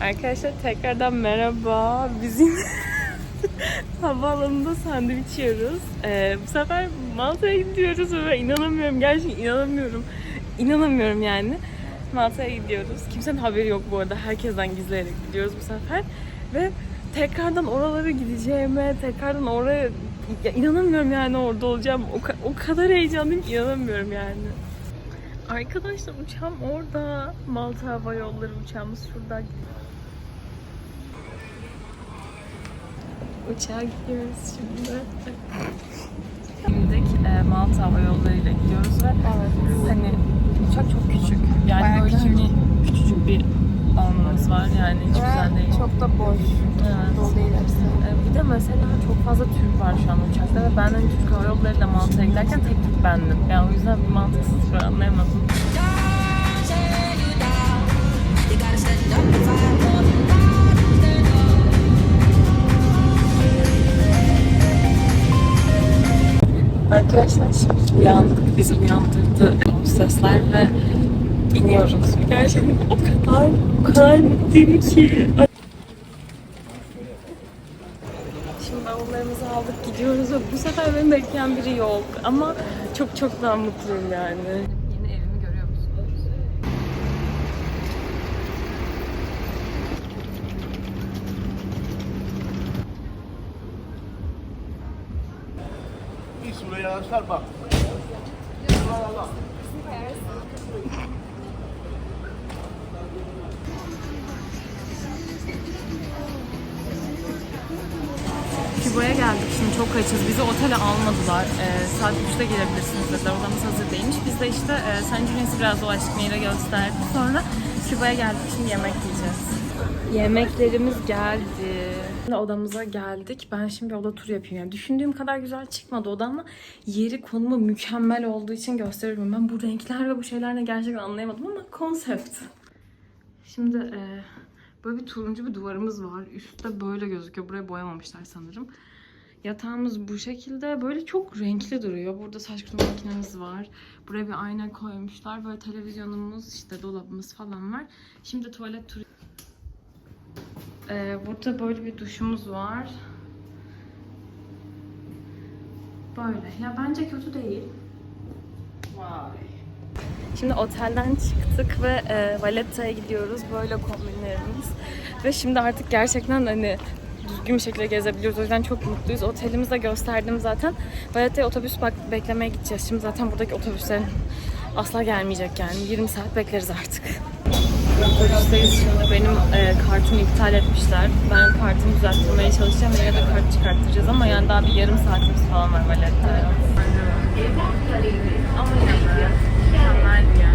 Arkadaşlar tekrardan merhaba. Bizim havaalanında sandviç yiyoruz. Ee, bu sefer Malta'ya gidiyoruz ve inanamıyorum. Gerçekten inanamıyorum. İnanamıyorum yani. Malta'ya gidiyoruz. Kimsenin haberi yok bu arada. Herkesten gizleyerek gidiyoruz bu sefer. Ve tekrardan oralara gideceğime, tekrardan oraya ya inanamıyorum yani orada olacağım. O, ka- o kadar heyecanlıyım inanamıyorum yani. Arkadaşlar uçağım orada. Malta Hava Yolları uçağımız şurada. Uçağa gidiyoruz şimdi. Bindik e, Malta Hava Yolları ile gidiyoruz ve hani uçak çok küçük. Yani Bayağı böyle küçük. hani küçücük bir alanımız var yani hiç güzel değil. Çok da boş. Evet. Dolu değil hepsi. E, Bir de mesela çok fazla Türk var şu an uçakta ve ben hani Türk Hava Yolları ile Malta'ya giderken tek Türk bendim. Yani o yüzden bir mantıksız bir anlayamadım. Arkadaşlar şimdi uyandık. Bizi uyandırdı ve iniyoruz. Gerçekten o kadar, o ki. Şimdi bavullarımızı aldık gidiyoruz ve bu sefer beni bekleyen biri yok. Ama çok çok daha mutluyum yani. Bir sürü yağışlar bak. Küba'ya geldik şimdi çok açız. Bizi otele almadılar. Ee, saat 3'te gelebilirsiniz dediler. Odamız hazır değilmiş. Biz de işte e, San Gines'i biraz dolaştık. Nehir'e gösterdik. Sonra Küba'ya geldik. Şimdi yemek yiyeceğiz. Yemeklerimiz geldi. Şimdi Odamıza geldik. Ben şimdi oda turu yapayım. Yani düşündüğüm kadar güzel çıkmadı oda ama yeri konumu mükemmel olduğu için gösteriyorum. Ben bu renkler ve bu şeylerle gerçekten anlayamadım ama konsept. Şimdi e, böyle bir turuncu bir duvarımız var. Üstte böyle gözüküyor. Buraya boyamamışlar sanırım. Yatağımız bu şekilde. Böyle çok renkli duruyor. Burada saç kurutma makinemiz var. Buraya bir ayna koymuşlar. Böyle televizyonumuz, işte dolabımız falan var. Şimdi tuvalet turu... Ee, burada böyle bir duşumuz var. Böyle. Ya bence kötü değil. Şimdi otelden çıktık ve e, Valletta'ya gidiyoruz. Böyle kombinlerimiz. Ve şimdi artık gerçekten hani düzgün bir şekilde gezebiliyoruz. O yüzden çok mutluyuz. Otelimizde gösterdim zaten. Valletta'ya otobüs bak beklemeye gideceğiz. Şimdi zaten buradaki otobüslerin asla gelmeyecek yani. 20 saat bekleriz artık. Otobüsteyiz şimdi. Benim e, kartımı iptal etmişler. Ben kartımı düzeltmeye çalışacağım. Yine de kart çıkarttıracağız ama yani daha bir yarım saatimiz falan var Valletta'ya. Ama yani mükemmel bir yer.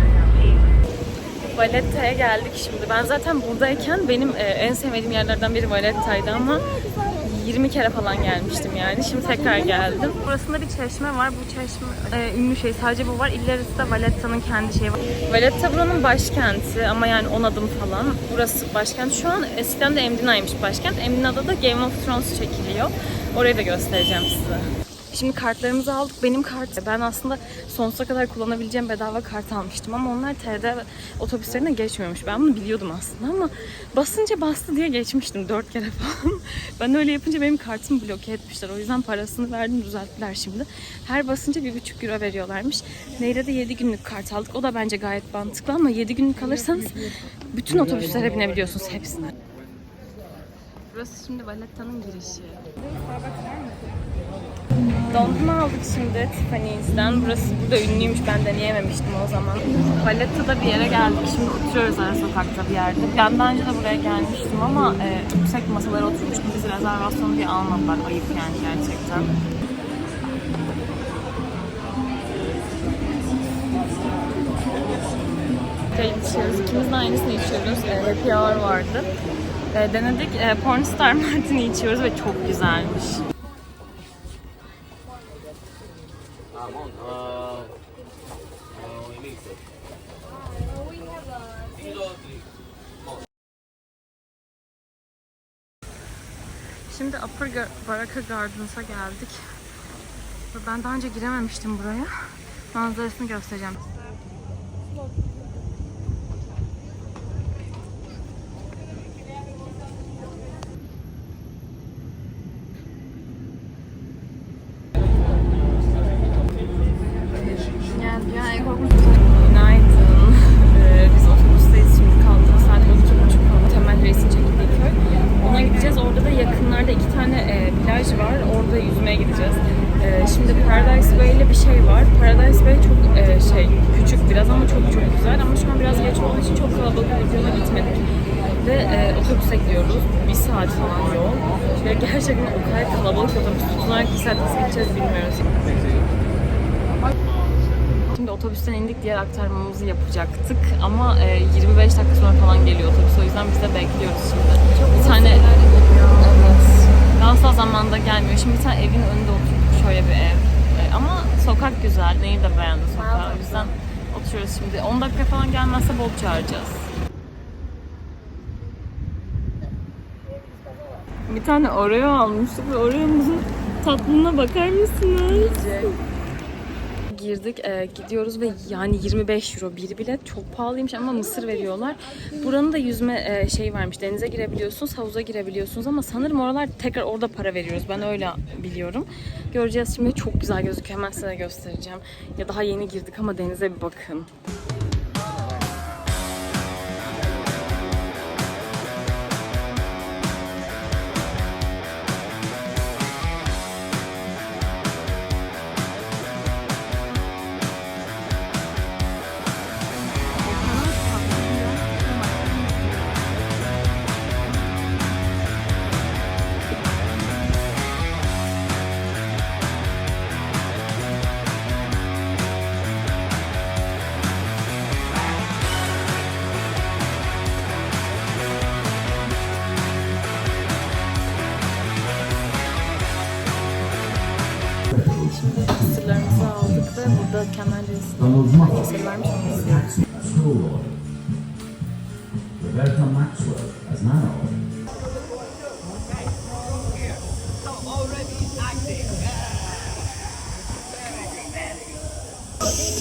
Valletta'ya geldik şimdi. Ben zaten buradayken benim e, en sevmediğim yerlerden biri Valletta'ydı ama 20 kere falan gelmiştim yani. Şimdi tekrar geldim. Burasında bir çeşme var. Bu çeşme e, ünlü şey. Sadece bu var. İlerisi de Valletta'nın kendi şeyi var. Valletta buranın başkenti ama yani 10 adım falan. Burası başkent. Şu an eskiden de Emdina'ymış başkent. Emdina'da da Game of Thrones çekiliyor. Orayı da göstereceğim size. Şimdi kartlarımızı aldık. Benim kart, ben aslında sonsuza kadar kullanabileceğim bedava kart almıştım ama onlar TRD otobüslerine geçmiyormuş. Ben bunu biliyordum aslında ama basınca bastı diye geçmiştim dört kere falan. ben öyle yapınca benim kartımı bloke etmişler. O yüzden parasını verdim düzelttiler şimdi. Her basınca bir buçuk euro veriyorlarmış. Neyre de 7 günlük kart aldık. O da bence gayet mantıklı ama 7 günlük alırsanız bütün otobüslere binebiliyorsunuz hepsine. Burası şimdi Valletta'nın girişi. Dondurma aldık şimdi Tiffany's'den. Burası burada ünlüymüş. Ben deneyememiştim o zaman. Valletta'da bir yere geldik. Şimdi oturuyoruz ara sokakta bir yerde. Ben daha önce de buraya gelmiştim ama e, yüksek masalara oturmuştum. Bizi rezervasyonu diye almadılar. Ayıp yani gerçekten. Şey içiyoruz. İkimiz de aynısını içiyoruz. E, happy hour vardı. E, denedik. E, Pornstar Martini içiyoruz ve çok güzelmiş. Şimdi Upper Baraka Gardens'a geldik. Ben daha önce girememiştim buraya. Manzarasını göstereceğim. Ve e, otobüse gidiyoruz. Bir saat falan yol. Ve gerçekten o kadar kalabalık otobüs tutunarak bir saat nasıl gideceğiz bilmiyoruz. Şimdi otobüsten indik diğer aktarmamızı yapacaktık ama e, 25 dakika sonra falan geliyor otobüs o yüzden biz de bekliyoruz şimdi. bir tane evet. Asla zamanda gelmiyor. Şimdi bir tane evin önünde oturduk şöyle bir ev. E, ama sokak güzel. Neyi de beğendim sokağı. O yüzden oturuyoruz şimdi. 10 dakika falan gelmezse bol çağıracağız. Bir tane Oreo almıştık ve Oreo'muzun tatlılığına bakar mısınız? Girdik e, gidiyoruz ve yani 25 euro bir bilet çok pahalıymış ama mısır veriyorlar. Buranın da yüzme e, şey varmış denize girebiliyorsunuz havuza girebiliyorsunuz ama sanırım oralar tekrar orada para veriyoruz ben öyle biliyorum. Göreceğiz şimdi çok güzel gözüküyor hemen size göstereceğim. Ya daha yeni girdik ama denize bir bakın. Onu izliyoruz. School order. Roberta Maxwell as now.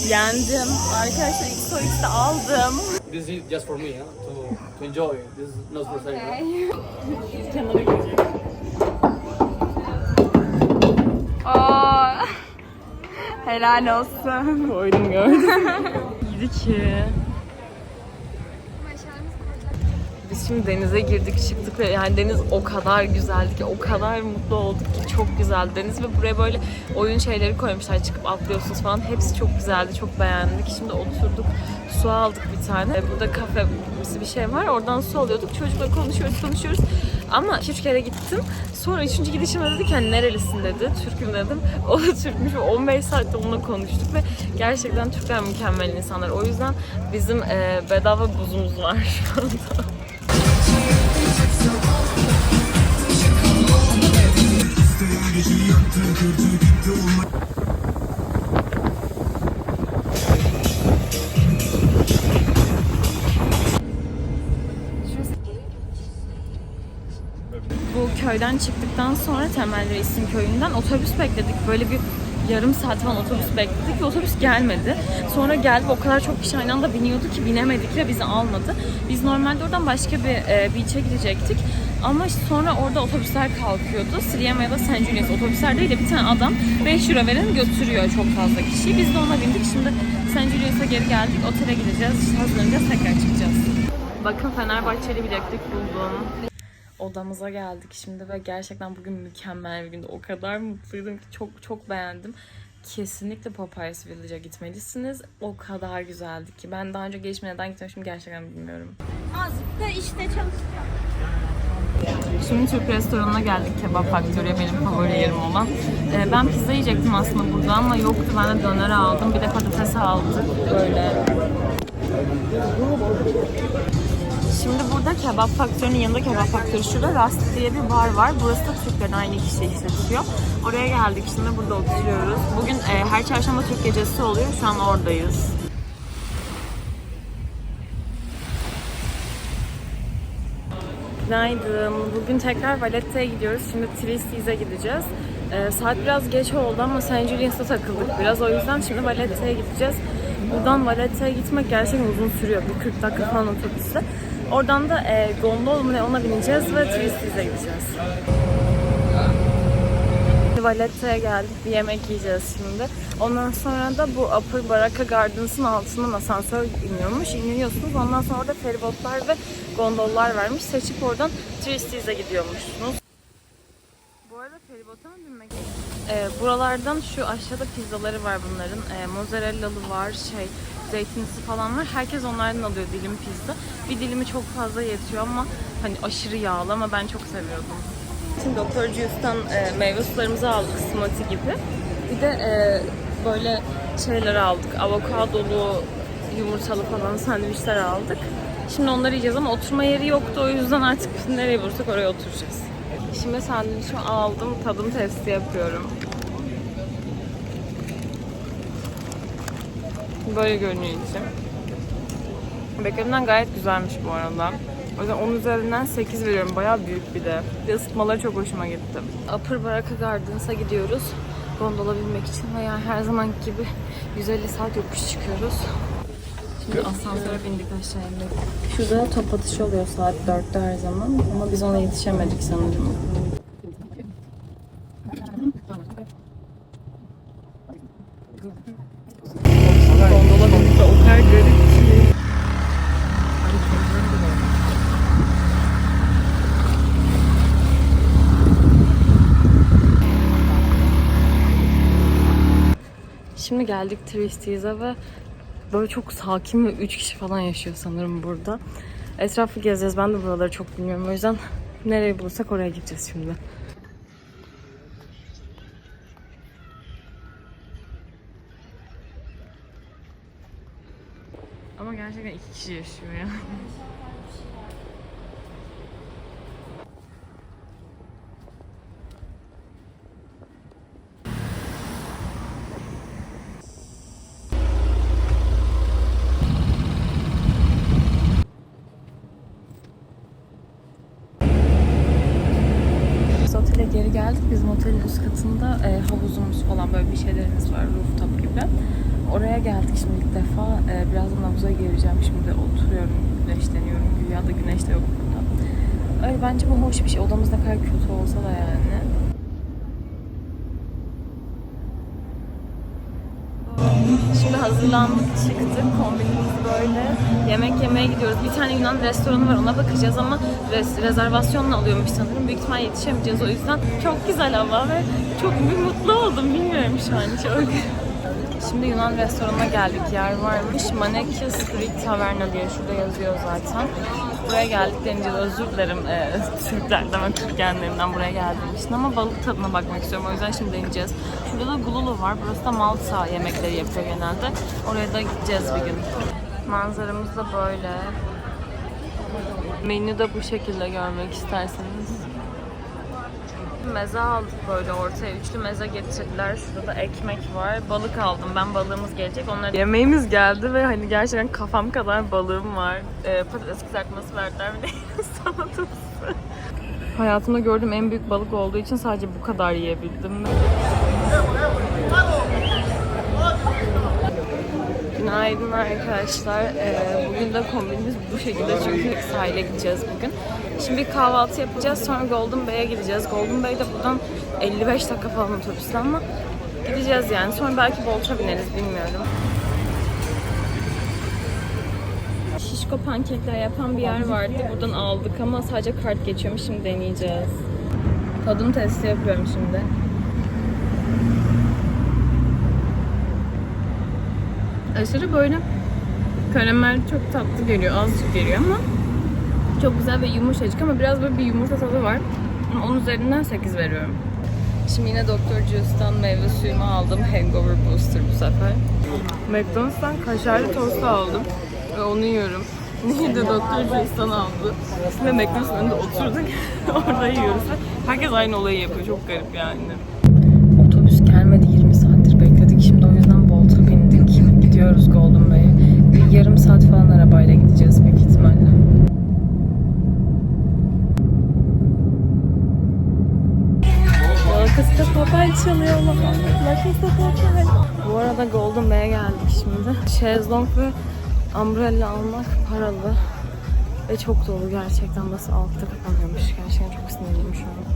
Yendim. Arkadaşlar XOX'de aldım. This is just for me, huh? to, to enjoy. This is not for sale. huh? Kenara girecek. Helal olsun. Koydum gördüm. İyiydi ki. Şimdi denize girdik çıktık ve yani deniz o kadar güzeldi ki o kadar mutlu olduk ki çok güzeldi deniz ve buraya böyle oyun şeyleri koymuşlar çıkıp atlıyorsunuz falan. Hepsi çok güzeldi çok beğendik. Şimdi oturduk su aldık bir tane. Burada kafe bir şey var oradan su alıyorduk. Çocukla konuşuyoruz konuşuyoruz. Ama iki üç kere gittim. Sonra üçüncü gidişimde dedi ki hani nerelisin? dedi. Türk'üm dedim. O da Türkmüş. Ve 15 saatte onunla konuştuk ve gerçekten Türkler mükemmel insanlar. O yüzden bizim e, bedava buzumuz var şu anda. Bu köyden çıktıktan sonra Temel Reis'in köyünden otobüs bekledik. Böyle bir yarım saat falan otobüs bekledik otobüs gelmedi. Sonra geldi o kadar çok kişi aynı anda biniyordu ki binemedik ve bizi almadı. Biz normalde oradan başka bir e, beach'e gidecektik. Ama sonra orada otobüsler kalkıyordu. Sriema ya da St. Julius otobüsler değil de bir tane adam 5 euro veren götürüyor çok fazla kişiyi. Biz de ona bindik. Şimdi St. Julius'a geri geldik. Otele gideceğiz. İşte hazırlanacağız. Tekrar çıkacağız. Bakın Fenerbahçeli bileklik buldum odamıza geldik şimdi ve gerçekten bugün mükemmel bir gündü. O kadar mutluydum ki çok çok beğendim. Kesinlikle Papayas Village'a gitmelisiniz. O kadar güzeldi ki. Ben daha önce gelişme neden gitmemişim gerçekten bilmiyorum. Azıcık da işte çalışıyor. Şimdi Türk restoranına geldik Kebap Factory'e benim favori yerim olan. Ee, ben pizza yiyecektim aslında burada ama yoktu. Ben de döner aldım. Bir de patates aldık. Böyle. Şimdi burada Kebap Faktörü'nün yanında Kebap Faktörü şurada Rast diye bir bar var. Burası da Türklerin aynı kişi işletiyor. Oraya geldik şimdi burada oturuyoruz. Bugün e, her çarşamba Türk gecesi oluyor. Şu an oradayız. Günaydın. Bugün tekrar Valletta'ya gidiyoruz. Şimdi Twisties'e gideceğiz. Ee, saat biraz geç oldu ama St. Julius'a takıldık biraz. O yüzden şimdi Valletta'ya gideceğiz. Buradan Valletta'ya gitmek gerçekten uzun sürüyor. Bir 40 dakika falan otobüsle. Oradan da e, gondol mu ne ona bineceğiz ve Twisties'e gideceğiz. Valletta'ya geldik. Bir yemek yiyeceğiz şimdi. Ondan sonra da bu Upper Baraka Gardens'ın altından asansör iniyormuş. İniyorsunuz. Ondan sonra orada feribotlar ve gondollar varmış. Seçip oradan Twisties'e gidiyormuşsunuz. Bu arada feribota mı binmek Ee, buralardan şu aşağıda pizzaları var bunların. Ee, mozzarellalı var, şey zeytinlisi falan var. Herkes onlardan alıyor dilim pizza. Bir dilimi çok fazla yetiyor ama hani aşırı yağlı ama ben çok seviyordum. Şimdi Dr. Juice'dan e, meyve sularımızı aldık smoothie gibi. Bir de e, böyle şeyler aldık. Avokadolu, yumurtalı falan sandviçler aldık. Şimdi onları yiyeceğiz ama oturma yeri yoktu. O yüzden artık nereye bulursak oraya oturacağız. Şimdi sandviçimi aldım. Tadım testi yapıyorum. Böyle görünüyor içi. Beklediğimden gayet güzelmiş bu arada. O yüzden 10 üzerinden 8 veriyorum. Bayağı büyük bir de. Bir de ısıtmaları çok hoşuma gitti. Upper Baraka Gardens'a gidiyoruz. Gondola binmek için ve yani her zaman gibi 150 saat yokuş çıkıyoruz. Şimdi asansöre bindik aşağı indik. Şurada top atışı oluyor saat 4'te her zaman ama biz ona yetişemedik sanırım. Gondola bindik de o kadar garip ki. Şimdi geldik Twisties'e ve böyle çok sakin ve 3 kişi falan yaşıyor sanırım burada. Etrafı gezeceğiz. Ben de buraları çok bilmiyorum. O yüzden nereye bulursak oraya gideceğiz şimdi. Ama gerçekten iki kişi yaşıyor ya. Biz otele geri geldik. Bizim otelin üst katında e, havuzumuz falan böyle bir şeylerimiz var. Rooftop gibi. Oraya geldik şimdi ilk defa. E, birazdan havuza gireceğim. Şimdi oturuyorum, güneşleniyorum. Güya da güneş de yok burada. Öyle bence bu hoş bir şey. Odamız ne kadar kötü olsa da yani. Şimdi hazırlandık, çıktık. Kombinimiz böyle. Yemek yemeye gidiyoruz. Bir tane Yunan restoranı var ona bakacağız ama res- rezervasyonla alıyormuş sanırım. Büyük ihtimal yetişemeyeceğiz o yüzden. Çok güzel hava ve çok bir mutlu oldum. Bilmiyorum şu an çok. Şimdi Yunan restoranına geldik. Yer varmış. Maneki Street Taverna diye şurada yazıyor zaten. Buraya geldik deneyeceğiz. Özür dilerim e, Türklerden ve Türkgenlerimden buraya geldiğim için ama balık tadına bakmak istiyorum. O yüzden şimdi deneyeceğiz. Şurada da Gululu var. Burası da Malta yemekleri yapıyor genelde. Oraya da gideceğiz bir gün. Manzaramız da böyle. Menü de bu şekilde görmek isterseniz. Meze aldık böyle ortaya. Üçlü meze getirdiler. Şurada da ekmek var. Balık aldım. Ben balığımız gelecek. Onlar Yemeğimiz geldi ve hani gerçekten kafam kadar balığım var. Ee, patates kızartması verdiler bir de salatası. Hayatımda gördüğüm en büyük balık olduğu için sadece bu kadar yiyebildim. Günaydın arkadaşlar. Ee, bugün de kombinimiz bu şekilde çünkü sahile gideceğiz bugün. Şimdi kahvaltı yapacağız sonra Golden Bay'e gideceğiz. Golden Bay de buradan 55 dakika falan otobüsle ama gideceğiz yani. Sonra belki Bolt'a bineriz bilmiyorum. Şişko pankekler yapan bir yer vardı. Buradan aldık ama sadece kart geçiyormuş. Şimdi deneyeceğiz. Tadım testi yapıyorum şimdi. Aşırı böyle karamel çok tatlı geliyor, azıcık geliyor ama çok güzel ve yumuşacık ama biraz böyle bir yumurta tadı var. Onun üzerinden 8 veriyorum. Şimdi yine Dr. Juice'dan meyve suyumu aldım. Hangover Booster bu sefer. McDonald's'tan kaşarlı tost aldım. Ve onu yiyorum. Niye de Dr. Juice'dan aldı. Şimdi McDonald's'ın önünde oturduk. Orada yiyoruz. Herkes aynı olayı yapıyor. Çok garip yani. Otobüs gelmedi 20 saattir bekledik. Şimdi o yüzden Bolt'a bindik. Gidiyoruz Golden Bay'e. Bir yarım saat falan arabayla gideceğiz büyük ihtimalle. Lakısta papel çalıyorlar. Lakısta papel. Bu arada Golden Bay'e geldik şimdi. Şezlong ve umbrella almak paralı. Ve çok dolu gerçekten. Nasıl altta kapanıyormuş. Gerçekten çok sinirliyim şu an.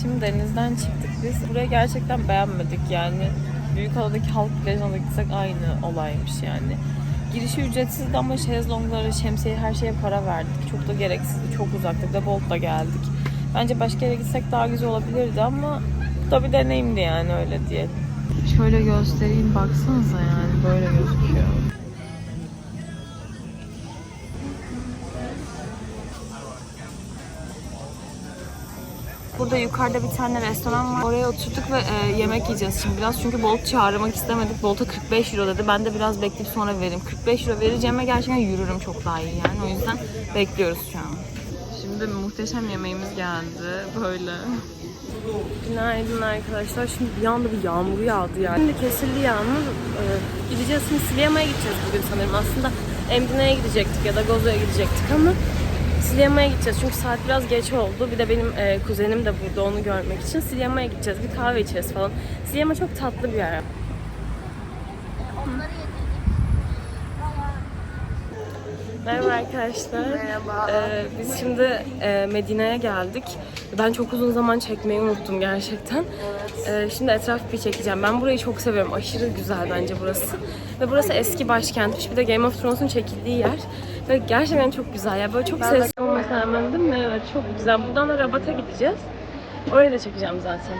Şimdi denizden çıktık biz. Burayı gerçekten beğenmedik yani. Büyükada'daki halk plajına da gitsek aynı olaymış yani. Girişi ücretsizdi ama şezlongları, şemsiye her şeye para verdik. Çok da gereksizdi, çok uzakta. Bir de Bolt'la geldik. Bence başka yere gitsek daha güzel olabilirdi ama da bir deneyimdi yani öyle diye. Şöyle göstereyim baksanıza yani böyle gözüküyor. Burada yukarıda bir tane restoran var. Oraya oturduk ve e, yemek yiyeceğiz şimdi biraz. Çünkü Bolt çağırmak istemedik. Bolt'a 45 euro dedi. Ben de biraz bekleyip sonra veririm. 45 euro vereceğime gerçekten yürürüm çok daha iyi yani. O yüzden bekliyoruz şu an. Şimdi muhteşem yemeğimiz geldi. Böyle. Günaydın arkadaşlar. Şimdi bir anda bir yağmur yağdı yani. Şimdi kesildi yağmur. Ee, gideceğiz şimdi Sliema'ya gideceğiz bugün sanırım. Aslında Emdine'ye gidecektik ya da Gozo'ya gidecektik ama Sliema'ya gideceğiz çünkü saat biraz geç oldu. Bir de benim e, kuzenim de burada onu görmek için Sliema'ya gideceğiz. Bir kahve içeceğiz falan. Sliema çok tatlı bir yer. Merhaba arkadaşlar. Merhaba. biz şimdi e, Medine'ye geldik. Ben çok uzun zaman çekmeyi unuttum gerçekten. Ee, şimdi etraf bir çekeceğim. Ben burayı çok seviyorum. Aşırı güzel bence burası. Ve burası eski başkentmiş. Bir de Game of Thrones'un çekildiği yer. Ve gerçekten çok güzel. Ya böyle çok sesli olmasına rağmen değil mi? Evet çok güzel. Buradan da Rabat'a gideceğiz. Orayı da çekeceğim zaten.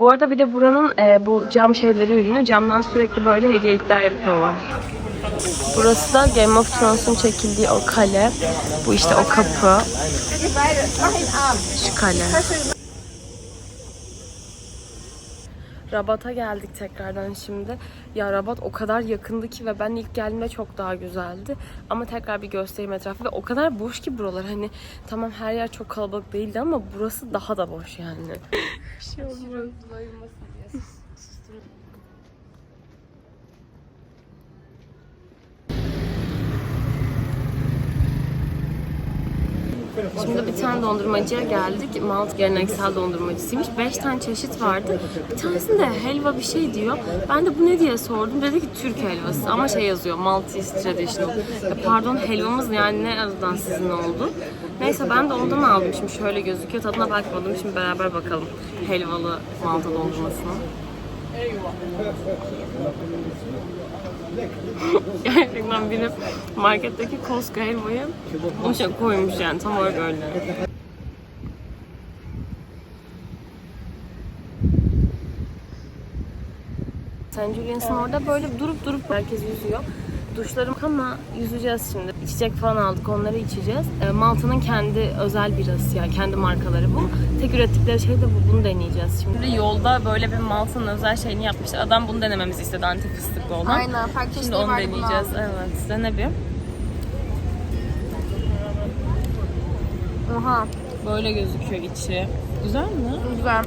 Bu arada bir de buranın e, bu cam şeyleri ünlü. Camdan sürekli böyle hediyelikler yapıyorlar. Burası da Game of Thrones'un çekildiği o kale. Bu işte o kapı. Şu kale. Rabat'a geldik tekrardan şimdi. Ya Rabat o kadar yakındı ki ve ben ilk geldiğimde çok daha güzeldi. Ama tekrar bir göstereyim etrafı ve o kadar boş ki buralar. Hani tamam her yer çok kalabalık değildi ama burası daha da boş yani. bir şey olmuyor. Şimdi bir tane dondurmacıya geldik. Malt geleneksel dondurmacısıymış. Beş tane çeşit vardı. Bir tanesinde helva bir şey diyor. Ben de bu ne diye sordum. Dedi ki Türk helvası ama şey yazıyor Maltese Traditional. Ya pardon helvamız yani ne azından sizin oldu. Neyse ben de ondan aldım. Şimdi şöyle gözüküyor. Tadına bakmadım. Şimdi beraber bakalım. Helvalı Malta dondurmasına. Gerçekten biri marketteki Costco helvayı o şey koymuş yani tam olarak öyle. St. Julian's'ın orada böyle durup durup herkes yüzüyor. Duşlarım ama yüzeceğiz şimdi. İçecek falan aldık onları içeceğiz. E, Malta'nın kendi özel birası yani kendi markaları bu. Tek ürettikleri şey de bu. Bunu deneyeceğiz şimdi. Yolda böyle bir Malta'nın özel şeyini yapmışlar. Adam bunu denememizi istedi anti fıstıklı olan. Aynen, farklı Şimdi onu deneyeceğiz. Evet. Dene bir. Oha Böyle gözüküyor içi. Güzel mi? güzel.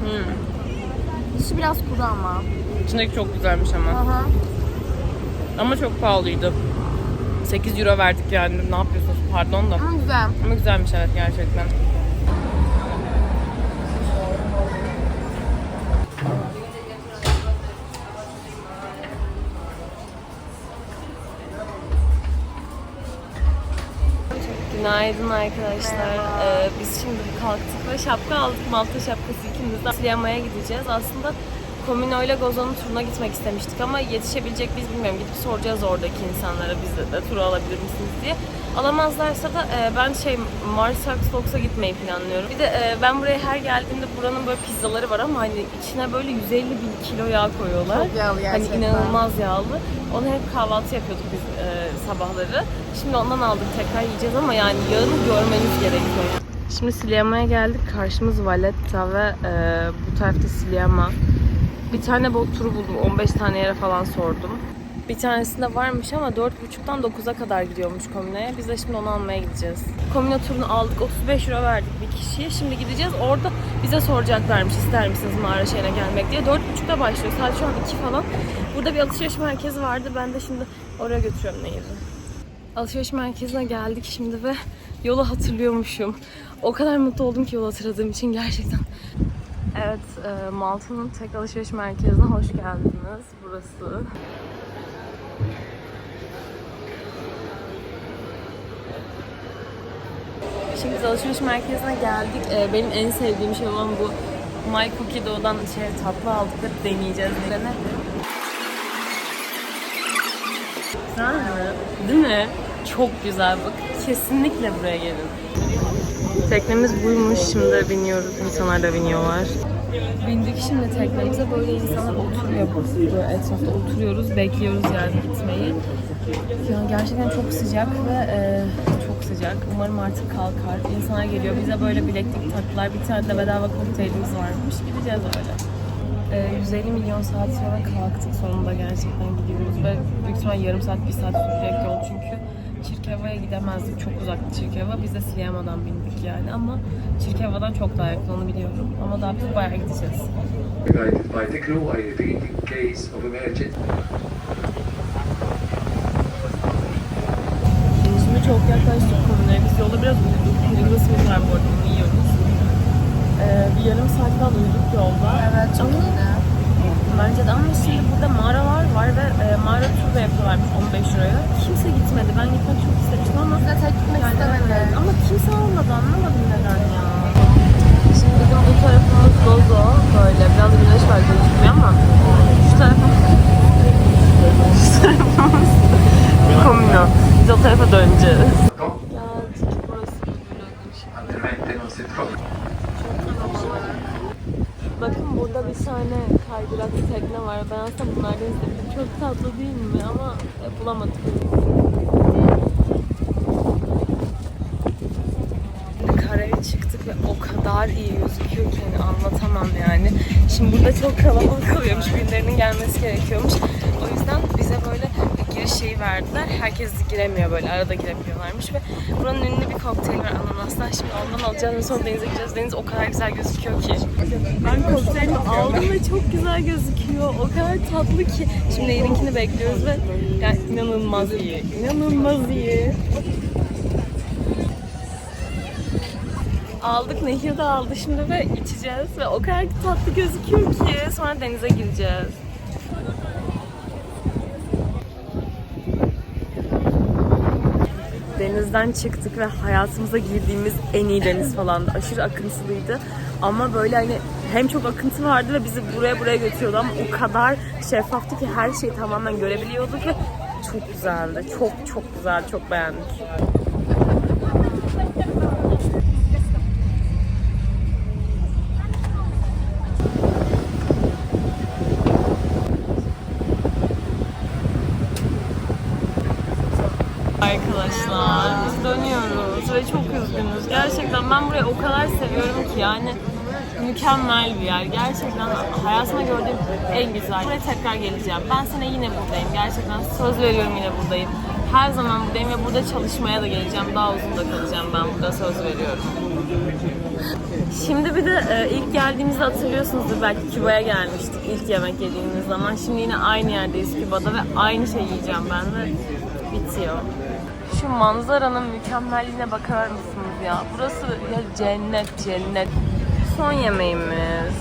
Hmm. Dışı biraz kuru ama. İçindeki çok güzelmiş ama. Aha. Ama çok pahalıydı. 8 euro verdik yani. Ne yapıyorsunuz? Pardon da. Ama güzel. Ama güzelmiş evet gerçekten. Günaydın arkadaşlar. Ee, biz şimdi kalktık ve şapka aldık. Malta şapkası ikimiz de. Sinemaya gideceğiz. Aslında Komino ile Gozo'nun turuna gitmek istemiştik ama yetişebilecek biz bilmiyorum. Gidip soracağız oradaki insanlara bizde de tur alabilir misiniz diye. Alamazlarsa da e, ben şey Mars Fox'a gitmeyi planlıyorum. Bir de e, ben buraya her geldiğimde buranın böyle pizzaları var ama hani içine böyle 150 bin kilo yağ koyuyorlar. Çok yağlı Hani gerçekten. inanılmaz yağlı. Onu hep kahvaltı yapıyorduk biz e, sabahları. Şimdi ondan aldık tekrar yiyeceğiz ama yani yağını görmeniz gerekiyor. Şimdi Sliama'ya geldik. Karşımız Valletta ve e, bu tarafta Sliama. Bir tane bot turu buldum. 15 tane yere falan sordum. Bir tanesinde varmış ama 4.30'dan 9'a kadar gidiyormuş Komino'ya. Biz de şimdi onu almaya gideceğiz. Komino turunu aldık. 35 euro verdik bir kişiye. Şimdi gideceğiz. Orada bize soracaklarmış ister misiniz mağara şeyine gelmek diye. 4.30'da başlıyor. Saat şu an 2 falan. Burada bir alışveriş merkezi vardı. Ben de şimdi oraya götürüyorum Nehir'i. Alışveriş merkezine geldik şimdi ve yolu hatırlıyormuşum. O kadar mutlu oldum ki yolu hatırladığım için gerçekten. Evet, e, Malta'nın tek alışveriş merkezine hoş geldiniz. Burası. Şimdi biz alışveriş merkezine geldik. E, benim en sevdiğim şey olan bu My Cookie Dough'dan şey tatlı aldık ve deneyeceğiz. Ne? Güzel mi? Değil mi? Çok güzel bak. Kesinlikle buraya gelin. Teknemiz buymuş. Şimdi biniyoruz. İnsanlar da biniyorlar. Bindik şimdi teknemize. Böyle insanlar oturuyor. Böyle etrafta oturuyoruz. Bekliyoruz yani gitmeyi. Yani gerçekten çok sıcak ve e, çok sıcak. Umarım artık kalkar. İnsanlar geliyor. Bize böyle bileklik taktılar. Bir tane de bedava kokteylimiz varmış. Gideceğiz öyle. E, 150 milyon saat sonra kalktık sonunda gerçekten gidiyoruz ve büyük ihtimal yarım saat, bir saat sürecek yol çünkü Çirkeva'ya gidemezdik. Çok uzaktı Çirkeva. Biz de Sliama'dan bindik yani ama Çirkeva'dan çok daha yakın onu biliyorum. Ama daha biz bayağı gideceğiz. Şimdi çok yaklaştık konuya. Biz yolda biraz uyuduk. Pringles'ımız var bu arada yiyoruz. Ee, bir yarım saat falan uyuduk yolda. Evet çok iyiydi. Bence de ama şimdi burada mağaralar var ve e, mağara turu da yapıyorlarmış 15 liraya. Kimse gitmedi. Ben gitmek çok istemiştim ama Biz de tek gitmek istemedik. ama kimse almadı anlamadım neden ya. Şimdi bizim bu tarafımız Gozo böyle biraz güneş var gözükmüyor ama şu tarafımız şu tarafımız Komino. Biz o tarafa döneceğiz. Geldik burası And the maintenance is Bakın burada bir tane kaydıraklı tekne var. Ben aslında bunlardan istedim. Çok tatlı değil mi? Ama e, bulamadık. Şimdi karaya çıktık ve o kadar iyi gözüküyor ki hani anlatamam yani. Şimdi burada çok kalabalık oluyormuş. Gerekiyormuş. O yüzden bize böyle bir giriş şeyi verdiler. Herkes giremiyor böyle. Arada girebiliyorlarmış ve buranın ünlü bir kokteyli var ananastan. Şimdi ondan alacağız ve sonra denize gireceğiz. Deniz o kadar güzel gözüküyor ki. Ben kokteylimi aldım ve çok güzel gözüküyor. O kadar tatlı ki. Şimdi Nehir'inkini bekliyoruz ve yani inanılmaz iyi. İnanılmaz iyi. Aldık, Nehir de aldı şimdi ve içeceğiz ve o kadar tatlı gözüküyor ki sonra denize gireceğiz. Denizden çıktık ve hayatımıza girdiğimiz en iyi deniz falan. Aşırı akıntılıydı. Ama böyle hani hem çok akıntı vardı ve bizi buraya buraya götürüyordu ama o kadar şeffaftı ki her şeyi tamamen görebiliyorduk ve çok güzeldi. Çok çok güzel, çok beğendik. Arkadaşlar biz dönüyoruz ve çok üzgünüz. Gerçekten ben burayı o kadar seviyorum ki yani mükemmel bir yer. Gerçekten hayatımda gördüğüm en güzel. Buraya tekrar geleceğim. Ben sene yine buradayım. Gerçekten söz veriyorum yine buradayım. Her zaman buradayım ve burada çalışmaya da geleceğim. Daha uzun da kalacağım ben burada söz veriyorum. Şimdi bir de e, ilk geldiğimizde hatırlıyorsunuzdur belki Küba'ya gelmiştik ilk yemek yediğimiz zaman. Şimdi yine aynı yerdeyiz Küba'da ve aynı şeyi yiyeceğim ben de bitiyor. Manzaranın mükemmelliğine bakar mısınız ya? Burası ya cennet cennet. Son yemeğimiz.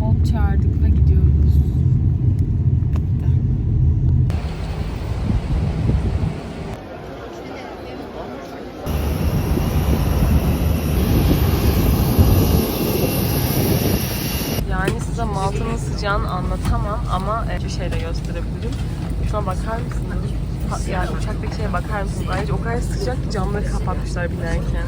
Bob çağırdık ve gidiyoruz. Yani size Malta'nın sıcağını anlatamam ama e, bir şey de gösterebilirim. Şuna bakar mısınız? Yani uçaktaki şeye bakar mısınız? Ayrıca o kadar sıcak ki camları kapatmışlar binerken.